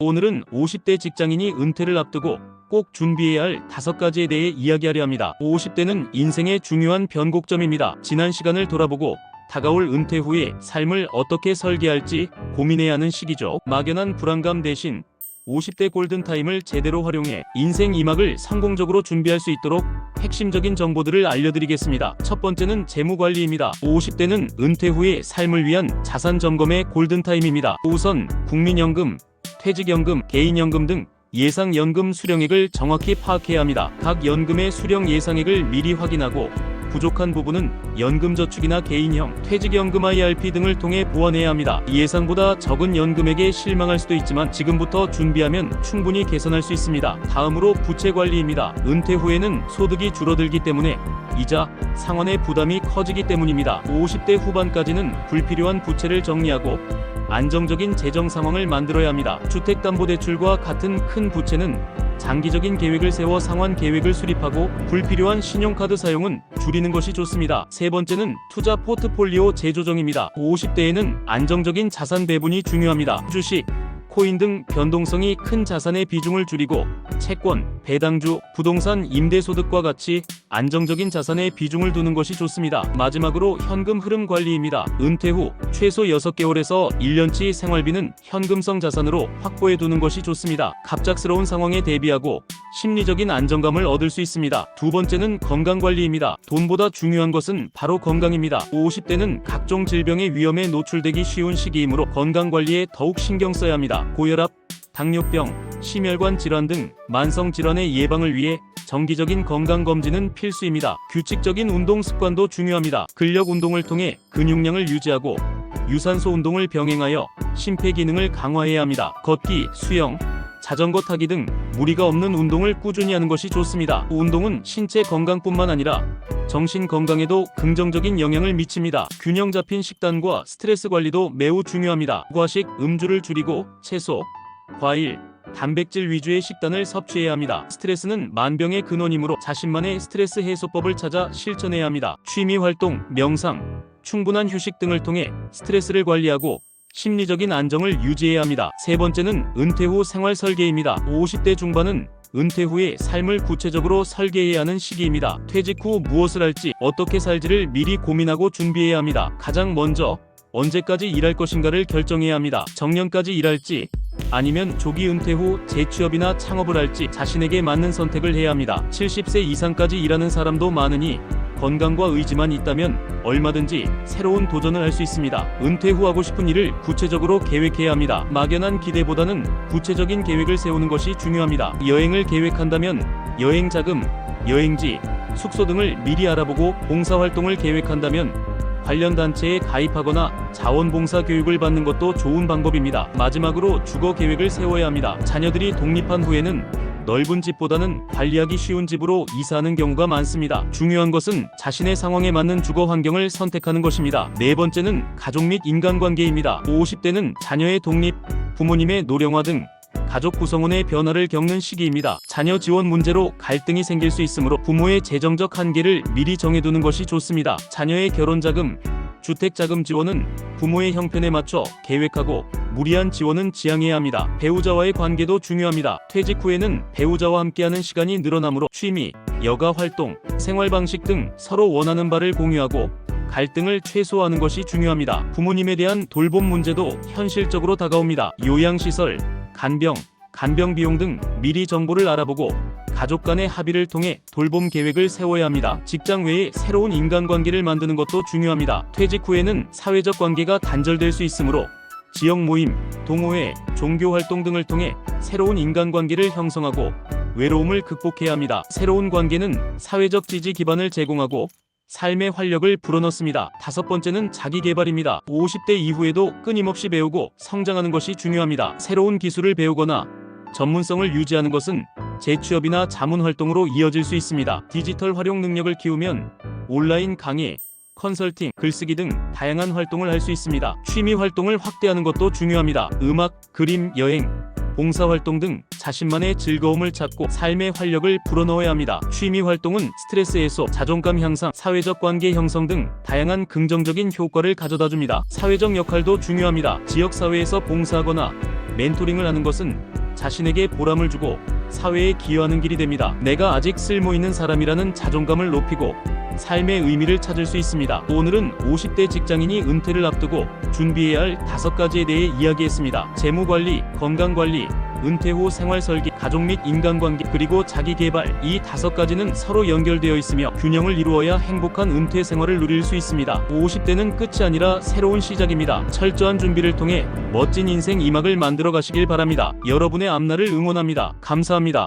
오늘은 50대 직장인이 은퇴를 앞두고 꼭 준비해야 할 다섯 가지에 대해 이야기하려 합니다. 50대는 인생의 중요한 변곡점입니다. 지난 시간을 돌아보고 다가올 은퇴 후에 삶을 어떻게 설계할지 고민해야 하는 시기죠. 막연한 불안감 대신 50대 골든타임을 제대로 활용해 인생 2막을 성공적으로 준비할 수 있도록 핵심적인 정보들을 알려드리겠습니다. 첫 번째는 재무관리입니다. 50대는 은퇴 후의 삶을 위한 자산 점검의 골든타임입니다. 우선 국민연금, 퇴직연금, 개인연금 등 예상연금 수령액을 정확히 파악해야 합니다. 각 연금의 수령 예상액을 미리 확인하고 부족한 부분은 연금저축이나 개인형, 퇴직연금 IRP 등을 통해 보완해야 합니다. 예상보다 적은 연금액에 실망할 수도 있지만 지금부터 준비하면 충분히 개선할 수 있습니다. 다음으로 부채 관리입니다. 은퇴 후에는 소득이 줄어들기 때문에 이자, 상환의 부담이 커지기 때문입니다. 50대 후반까지는 불필요한 부채를 정리하고 안정적인 재정 상황을 만들어야 합니다. 주택담보대출과 같은 큰 부채는 장기적인 계획을 세워 상환 계획을 수립하고 불필요한 신용카드 사용은 줄이는 것이 좋습니다. 세 번째는 투자 포트폴리오 재조정입니다. 50대에는 안정적인 자산 배분이 중요합니다. 주식, 코인 등 변동성이 큰 자산의 비중을 줄이고 채권, 배당주, 부동산 임대소득과 같이 안정적인 자산의 비중을 두는 것이 좋습니다. 마지막으로 현금 흐름 관리입니다. 은퇴 후 최소 6개월에서 1년치 생활비는 현금성 자산으로 확보해 두는 것이 좋습니다. 갑작스러운 상황에 대비하고 심리적인 안정감을 얻을 수 있습니다. 두 번째는 건강 관리입니다. 돈보다 중요한 것은 바로 건강입니다. 50대는 각종 질병의 위험에 노출되기 쉬운 시기이므로 건강 관리에 더욱 신경 써야 합니다. 고혈압, 당뇨병, 심혈관 질환 등 만성 질환의 예방을 위해 정기적인 건강 검진은 필수입니다. 규칙적인 운동 습관도 중요합니다. 근력 운동을 통해 근육량을 유지하고 유산소 운동을 병행하여 심폐 기능을 강화해야 합니다. 걷기, 수영, 자전거 타기 등 무리가 없는 운동을 꾸준히 하는 것이 좋습니다. 운동은 신체 건강뿐만 아니라 정신 건강에도 긍정적인 영향을 미칩니다. 균형 잡힌 식단과 스트레스 관리도 매우 중요합니다. 과식, 음주를 줄이고 채소, 과일, 단백질 위주의 식단을 섭취해야 합니다. 스트레스는 만병의 근원이므로 자신만의 스트레스 해소법을 찾아 실천해야 합니다. 취미 활동, 명상, 충분한 휴식 등을 통해 스트레스를 관리하고 심리적인 안정을 유지해야 합니다. 세 번째는 은퇴 후 생활 설계입니다. 50대 중반은 은퇴 후에 삶을 구체적으로 설계해야 하는 시기입니다. 퇴직 후 무엇을 할지, 어떻게 살지를 미리 고민하고 준비해야 합니다. 가장 먼저 언제까지 일할 것인가를 결정해야 합니다. 정년까지 일할지 아니면 조기 은퇴 후 재취업이나 창업을 할지 자신에게 맞는 선택을 해야 합니다. 70세 이상까지 일하는 사람도 많으니 건강과 의지만 있다면 얼마든지 새로운 도전을 할 수 있습니다. 은퇴 후 하고 싶은 일을 구체적으로 계획해야 합니다. 막연한 기대보다는 구체적인 계획을 세우는 것이 중요합니다. 여행을 계획한다면 여행 자금, 여행지, 숙소 등을 미리 알아보고 봉사활동을 계획한다면 관련 단체에 가입하거나 자원봉사 교육을 받는 것도 좋은 방법입니다. 마지막으로 주거 계획을 세워야 합니다. 자녀들이 독립한 후에는 넓은 집보다는 관리하기 쉬운 집으로 이사하는 경우가 많습니다. 중요한 것은 자신의 상황에 맞는 주거 환경을 선택하는 것입니다. 네 번째는 가족 및 인간관계입니다. 50대는 자녀의 독립, 부모님의 노령화 등 가족 구성원의 변화를 겪는 시기입니다. 자녀 지원 문제로 갈등이 생길 수 있으므로 부모의 재정적 한계를 미리 정해두는 것이 좋습니다. 자녀의 결혼 자금, 주택 자금 지원은 부모의 형편에 맞춰 계획하고 무리한 지원은 지양해야 합니다. 배우자와의 관계도 중요합니다. 퇴직 후에는 배우자와 함께하는 시간이 늘어나므로 취미, 여가 활동, 생활 방식 등 서로 원하는 바를 공유하고 갈등을 최소화하는 것이 중요합니다. 부모님에 대한 돌봄 문제도 현실적으로 다가옵니다. 요양시설, 간병, 간병 비용 등 미리 정보를 알아보고 가족 간의 합의를 통해 돌봄 계획을 세워야 합니다. 직장 외에 새로운 인간관계를 만드는 것도 중요합니다. 퇴직 후에는 사회적 관계가 단절될 수 있으므로 지역 모임, 동호회, 종교 활동 등을 통해 새로운 인간관계를 형성하고 외로움을 극복해야 합니다. 새로운 관계는 사회적 지지 기반을 제공하고 삶의 활력을 불어넣습니다. 다섯 번째는 자기 개발입니다. 50대 이후에도 끊임없이 배우고 성장하는 것이 중요합니다. 새로운 기술을 배우거나 전문성을 유지하는 것은 재취업이나 자문 활동으로 이어질 수 있습니다. 디지털 활용 능력을 키우면 온라인 강의, 컨설팅, 글쓰기 등 다양한 활동을 할 수 있습니다. 취미 활동을 확대하는 것도 중요합니다. 음악, 그림, 여행, 봉사활동 등 자신만의 즐거움을 찾고 삶의 활력을 불어넣어야 합니다. 취미 활동은 스트레스 해소, 자존감 향상, 사회적 관계 형성 등 다양한 긍정적인 효과를 가져다 줍니다. 사회적 역할도 중요합니다. 지역사회에서 봉사하거나 멘토링을 하는 것은 자신에게 보람을 주고 사회에 기여하는 길이 됩니다. 내가 아직 쓸모 있는 사람이라는 자존감을 높이고 삶의 의미를 찾을 수 있습니다. 오늘은 50대 직장인이 은퇴를 앞두고 준비해야 할 다섯 가지에 대해 이야기했습니다. 재무관리, 건강관리, 은퇴 후 생활 설계, 가족 및 인간관계, 그리고 자기 개발. 이 다섯 가지는 서로 연결되어 있으며 균형을 이루어야 행복한 은퇴 생활을 누릴 수 있습니다. 50대는 끝이 아니라 새로운 시작입니다. 철저한 준비를 통해 멋진 인생 이막을 만들어 가시길 바랍니다. 여러분의 앞날을 응원합니다. 감사합니다.